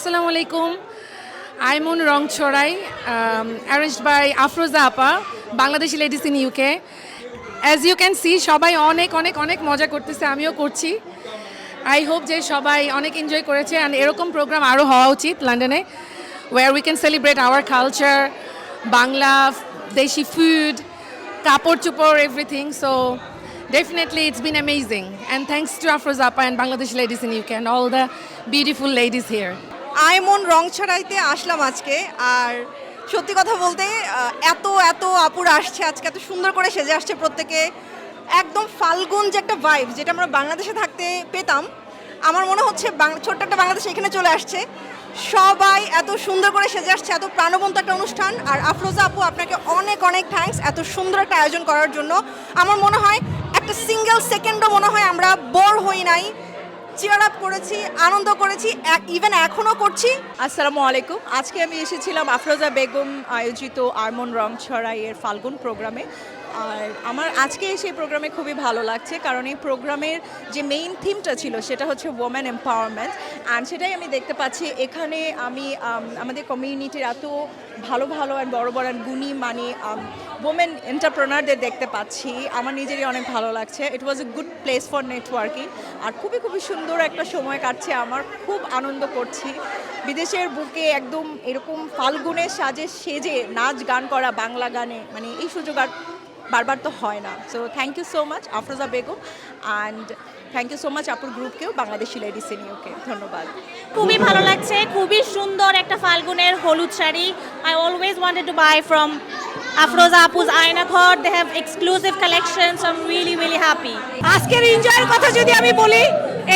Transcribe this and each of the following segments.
আসসালামু আলাইকুম। আইমুন রং ছড়াই অ্যারেঞ্জ বাই আফরোজা আপা, Bangladeshi ladies in UK as you can see সবাই অনেক অনেক অনেক মজা করতেছে, আমিও করছি। আই হোপ যে সবাই অনেক এনজয় করেছে অ্যান্ড এরকম প্রোগ্রাম আরও হওয়া উচিত লন্ডনে where we can celebrate our culture Bangla, desi food কাপড় চুপড় everything so definitely it's been amazing and thanks to Afroz আপা and Bangladesh ladies in UK and all the beautiful ladies here আইমন রং ছড়াইতে আসলাম আজকে। আর সত্যি কথা বলতে এত এত আপুর আসছে আজকে, এত সুন্দর করে সেজে আসছে প্রত্যেকে। একদম ফাল্গুন যে একটা ভাইব যেটা আমরা বাংলাদেশে থাকতে পেতাম, আমার মনে হচ্ছে ছোট্ট একটা বাংলাদেশ এখানে চলে আসছে। সবাই এত সুন্দর করে সেজে আসছে, এত প্রাণবন্ত একটা অনুষ্ঠান। আর আফরোজা আপু, আপনাকে অনেক অনেক থ্যাঙ্কস এত সুন্দর একটা আয়োজন করার জন্য। আমার মনে হয় একটা সিঙ্গেল সেকেন্ডও মনে হয় আমরা বোর হই নাই। চিয়ার আপ করেছি, আনন্দ করেছি ইভেন এখনও করছি। আসসালামু আলাইকুম। আজকে আমি এসেছিলাম আফরোজা বেগম আয়োজিত আরমন রং ছড়াইয়ের ফাল্গুন প্রোগ্রামে। আর আমার আজকে সেই প্রোগ্রামে খুবই ভালো লাগছে, কারণ এই প্রোগ্রামের যে মেইন থিমটা ছিল সেটা হচ্ছে ওমেন এম্পাওয়ারমেন্ট অ্যান্ড সেটাই আমি দেখতে পাচ্ছি। এখানে আমি আমাদের কমিউনিটির এত ভালো ভালো অ্যান্ড বড় বড় অ্যান্ড গুণী মানে ওমেন এন্টারপ্রেনারদের দেখতে পাচ্ছি। আমার নিজেরই অনেক ভালো লাগছে। It was a good place for networking আর খুবই খুবই সুন্দর একটা সময় কাটছে। আমার খুব আনন্দ করছি। বিদেশের বুকে একদম এরকম ফাল্গুনের সাজে সেজে নাচ গান করা, বাংলা গানে মানে এই সুযোগ আর বারবার তো হয় না। So thank you so much Afroza Begum and thank you so much আপুর গ্রুপকেও বাংলাদেশি লেডিস ইন ইউকে ধন্যবাদ। খুবই ভালো লাগছে খুবই সুন্দর একটা ফাল্গুনের হলুদ sari. I always wanted to buy from Afroza আপুজ Ayna Ghar. They have exclusive collection I am really really happy আজকের এনজয়ের কথা যদি আমি বলি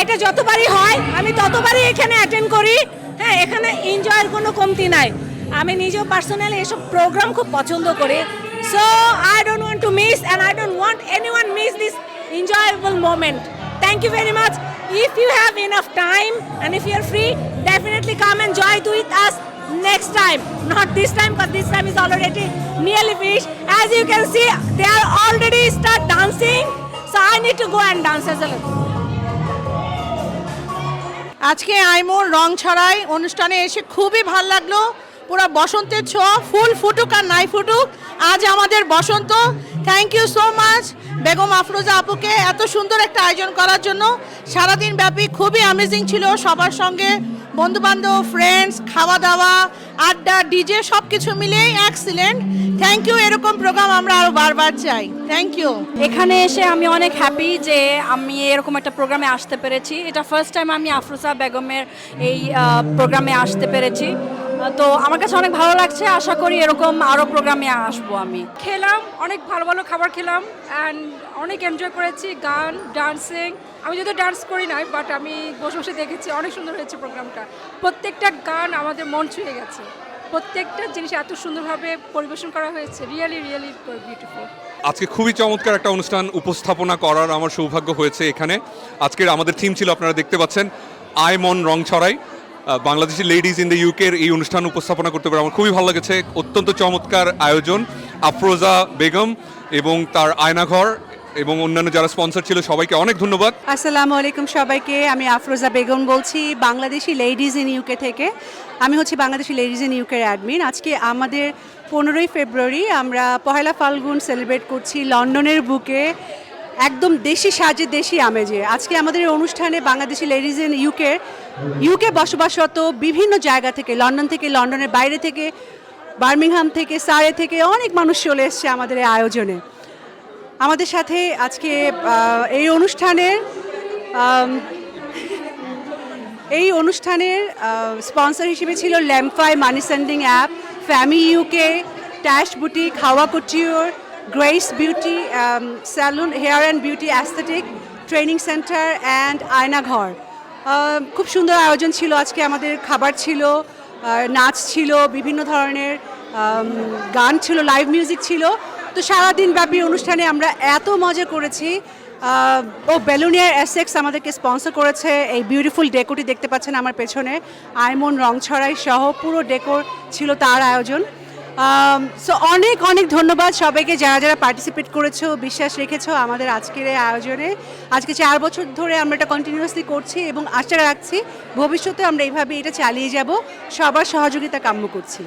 এটা যতবারই হয় আমি ততবারই এখানে অ্যাটেন্ড করি। হ্যাঁ এখানে এনজয়ের কোনো কমতি নাই। আমি নিজেও পার্সোনালি এসব প্রোগ্রাম খুব পছন্দ করি। Don't want to miss and I don't want anyone miss this enjoyable moment thank you very much if you have enough time and if you are free definitely come enjoy with us next time. Not this time but this time is already nearly finished. As you can see, they are already start dancing. So, i need to go and dance as well. আজকে আইমোর রং ছড়াই অনুষ্ঠানে এসে খুবই ভালো লাগল। পুরো বসন্তের ছোঁয়া, ফুল ফুটুক আর নাই ফুটুক, আজ আমাদের বসন্ত। Thank you so much Begum Afroza আপুকে এত সুন্দর একটা আয়োজন করার জন্য। সারাদিন ব্যাপী খুবই অ্যামেজিং ছিল সবার সঙ্গে। বন্ধুবান্ধব ফ্রেন্ডস খাওয়া দাওয়া আড্ডা ডিজে সব কিছু মিলিয়েই এক্সিলেন্ট থ্যাংক ইউ এরকম প্রোগ্রাম আমরা আরও বারবার চাই। থ্যাংক ইউ এখানে এসে আমি অনেক হ্যাপি যে আমি এরকম একটা প্রোগ্রামে আসতে পেরেছি। এটা ফার্স্ট টাইম আমি আফরোজা বেগমের এই প্রোগ্রামে আসতে পেরেছি। তো আমার কাছে অনেক ভালো লাগছে। আশা করি এরকম আরও প্রোগ্রামে আসব আমি। খেলাম অনেক ভালো ভালো খাবার খেলাম অ্যান্ড অনেক এনজয় করেছি গান ডান্সিং আমি যদিও ডান্স করি নাই বাট আমি বসে বসে দেখেছি অনেক সুন্দর হয়েছে প্রোগ্রামটা প্রত্যেকটা গান আমাদের মন ছুঁয়ে গেছে। প্রত্যেকটা জিনিস এত সুন্দরভাবে পরিবেশন করা হয়েছে। রিয়েলি রিয়েলি বিউটিফুল আজকে খুবই চমৎকার একটা অনুষ্ঠান উপস্থাপনা করার আমার সৌভাগ্য হয়েছে এখানে। আজকের আমাদের থিম ছিল আপনারা দেখতে পাচ্ছেন আই মন রং ছড়াই। বাংলাদেশি লেডিজ ইন দ্য ইউকের এই অনুষ্ঠান উপস্থাপনা করতে পারে আমার খুবই ভালো লেগেছে। অত্যন্ত চমৎকার আয়োজন আফরোজা বেগম এবং তার আয়নাঘর এবং অন্যান্য যারা স্পন্সর ছিল, সবাইকে অনেক ধন্যবাদ। আসসালামু আলাইকুম সবাইকে, আমি আফরোজা বেগম বলছি, বাংলাদেশি লেডিজ ইন ইউকে থেকে। আমি হচ্ছি বাংলাদেশি লেডিজ ইন ইউকের অ্যাডমিন আজকে আমাদের পনেরোই ফেব্রুয়ারি, আমরা পহেলা ফাল্গুন সেলিব্রেট করছি লন্ডনের বুকে। একদম দেশি সাজে দেশি আমেজে। আজকে আমাদের এই অনুষ্ঠানে Bangladeshi ladies in UK UK বসবাসরত বিভিন্ন জায়গা থেকে, লন্ডন থেকে, লন্ডনের বাইরে থেকে, বার্মিংহাম থেকে, সারে থেকে অনেক মানুষ চলে এসছে আমাদের এই আয়োজনে। আমাদের সাথে আজকে এই অনুষ্ঠানের এই অনুষ্ঠানের স্পন্সর হিসেবে ছিল ল্যাম্পাই money sending app ফ্যামি UK Tash boutique Hawa couture Grace beauty salon hair and beauty aesthetic training centre and Aynaghar ah, খুব সুন্দর আয়োজন ছিল আজকে আমাদের খাবার ছিল নাচ ছিল বিভিন্ন ধরনের গান ছিল লাইভ মিউজিক ছিল। তো সারাদিন ব্যাপী অনুষ্ঠানে আমরা এত মজা করেছি। ও বেলুনিয়ার এসেক্স আমাদেরকে স্পন্সর করেছে এই বিউটিফুল ডেকোটি দেখতে পাচ্ছেন আমার পেছনে। আইমন রং ছড়াই সহ পুরো ডেকোর ছিল তার আয়োজন। সো অনেক অনেক ধন্যবাদ সবাইকে যারা যারা পার্টিসিপেট করেছ, বিশ্বাস রেখেছো আমাদের আজকের এই আয়োজনে। আজকে চার বছর ধরে আমরা এটা কন্টিনিউয়াসলি করছি এবং আশা রাখছি ভবিষ্যতে আমরা এইভাবে এটা চালিয়ে যাব। সবার সহযোগিতা কাম্য করছি।